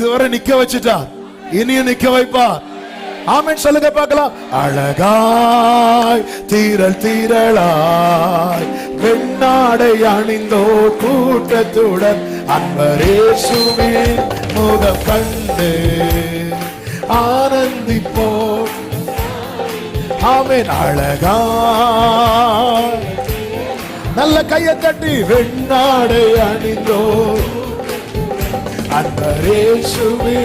இதுவரை நிக்க வச்சுட்டா இனியும் நிக்க வைப்பா ஆமென் சொல்லுங்க பார்க்கலாம். அழகாய் தீரல் தீரலாய் வெண்ணாடை அணிந்தோ கூட்டத்துடன் அன்பரேசுவே முகம் கண்டு ஆனந்திப்போ ஆமேன் அழகாய். நல்ல கையை தட்டி வெண்ணாடை அணிந்தோ அன்பரேசுவே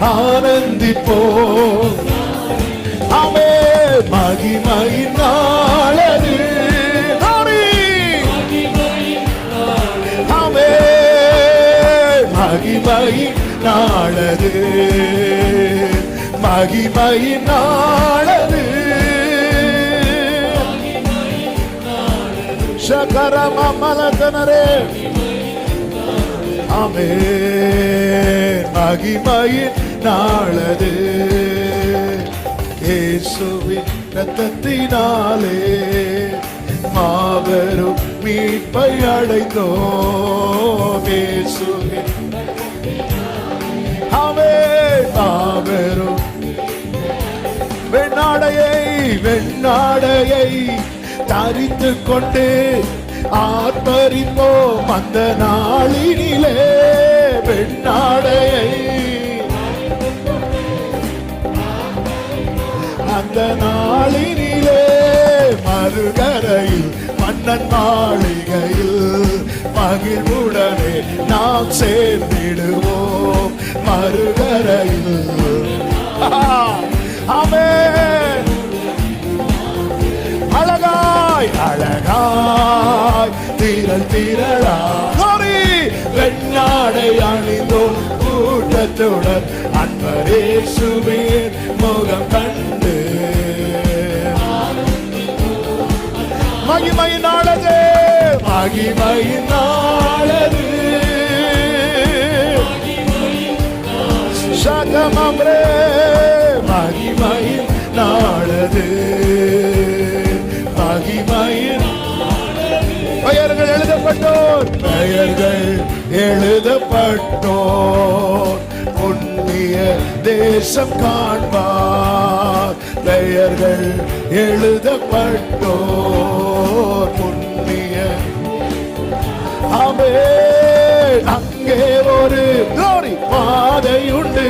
ஆனந்திப்போ. ஆமே மகிமையின் நாளது. ஆமே. ஆமே மகிமையின் நாளது. மகிமையின் நாளது. சகரமலதனரே ஆமே மகிமையின் நாளது. இயேசுவின் ரத்தத்தினாலே மாபெரும் மீட்பை அடைந்தோம். இயேசுவின் ஆமே மாபெரும் வெண்ணாடையை வெண்ணாடையை தரித்து கொண்டே ஆர்ப்பரிப்போம் அந்த நாளினிலே பெண்ணாடையை. அந்த நாளினிலே மறுகரையில் மன்னன் மாளிகையில் மகிழ்வுடனே நாம் சேர்ந்திடுவோம். மறுகரையில். அமே அழகாய் அழகாய். தீரல் தீரலாய் வெண்ணாடை அணிந்தோம் கூட்டத்துடன் அன்பரே சுமீர் முகம் கண்டு. மகிமை நாளது. மகிமை மகிமையினாலது சகமம்ரே மகிமை நாளது. எழுதப்பட்டோர் பெயர்கள் எழுதப்பட்டோர். புண்ணிய தேசம் காண்பார். பெயர்கள் எழுதப்பட்டோர். புண்ணிய அவே அங்கே ஒரு கோரி பாதை உண்டு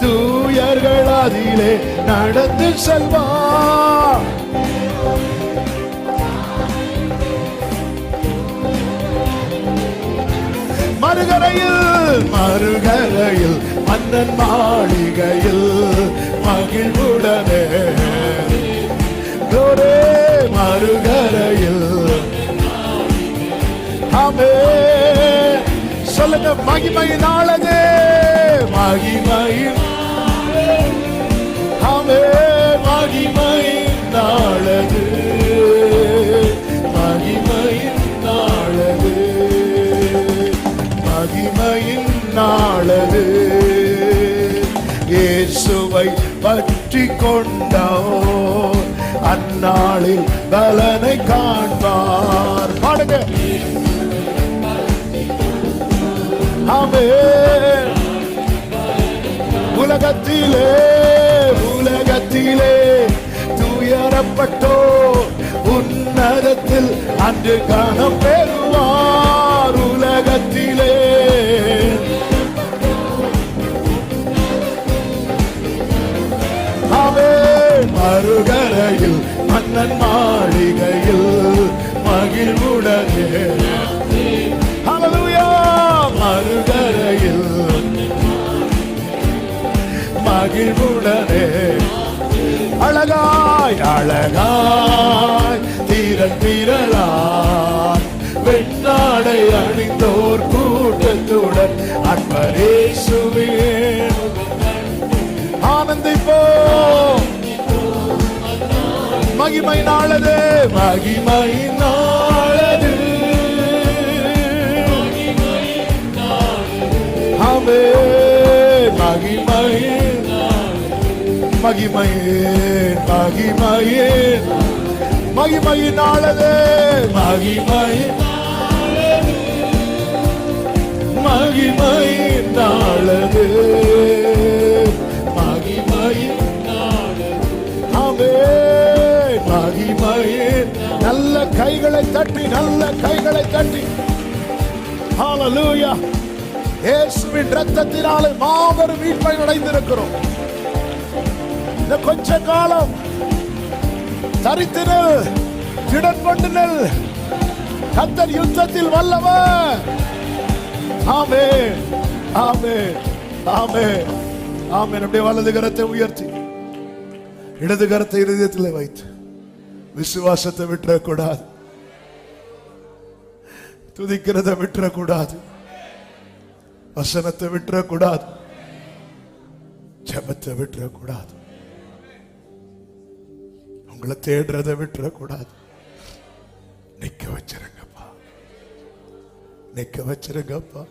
தூயர்கள் அதிலே நடந்து செல்வார். மறுகரையில் மறுகரையில் மன்னன் மாளிகையில் மகிழ்வுடனே. ஒரே மறுகரையில். ஆமே. சொல்லுங்க மகிமையினாலதே மகிமையின் ஆமே. இயேசுவை பற்றி கொண்டோ அந்நாளில் பலனை காண்பார். பாடுங்க. ஆமென். உலகத்திலே உலகத்திலே துயரப்பட்டோ உன்னதத்தில் அன்று காணம் பெறுவார் உலகத்திலே மன்னன் மாளிகையில் மகிழ்வுடனே. ஹalleluya மறுகரையில் மகிழ்வுடனே. அழகாய் அழகாய் தீரன் தீரலாய் வெண்ணாடை அணிந்தோர் கூட்டத்துடன் அன்பரேசுவே மகிமை நாளது. மகிமை நாளது. ஆமே மகிமையே மகிமையே மகிமையே மகிமையினாலது மகிமை மகிமையின் நாளது. மகிமையின் நல்ல கைகளை தட்டி நல்ல கைகளை தட்டி. ஹalleluya இயேசுவின் ரத்தத்தினாலே மாபெரும் மீட்பை அடைந்திருக்கிறோம். இந்த கொஞ்ச காலம் தரித்து நெல் திடன் கொண்டு நெல். கத்தர் யுத்தத்தில் வல்லவர் ஆமே ஆமே ஆமே ஆமே நம்முடைய வலது கரத்தை உயர்த்தி. இடது கரத்தை இருதயத்தில் வைத்து. விசுவாசத்தை விட்டுறக்கூடாது. துதிக்கிறத விட்டுறக்கூடாது. வசனத்தை விட்டுறக்கூடாது. ஜபத்தை விட்டுறக்கூடாது. உங்களை தேடுறதை விட்டுறக்கூடாது. நிக்க வச்சிருங்கப்பா. நிக்க வச்சிருங்கப்பா.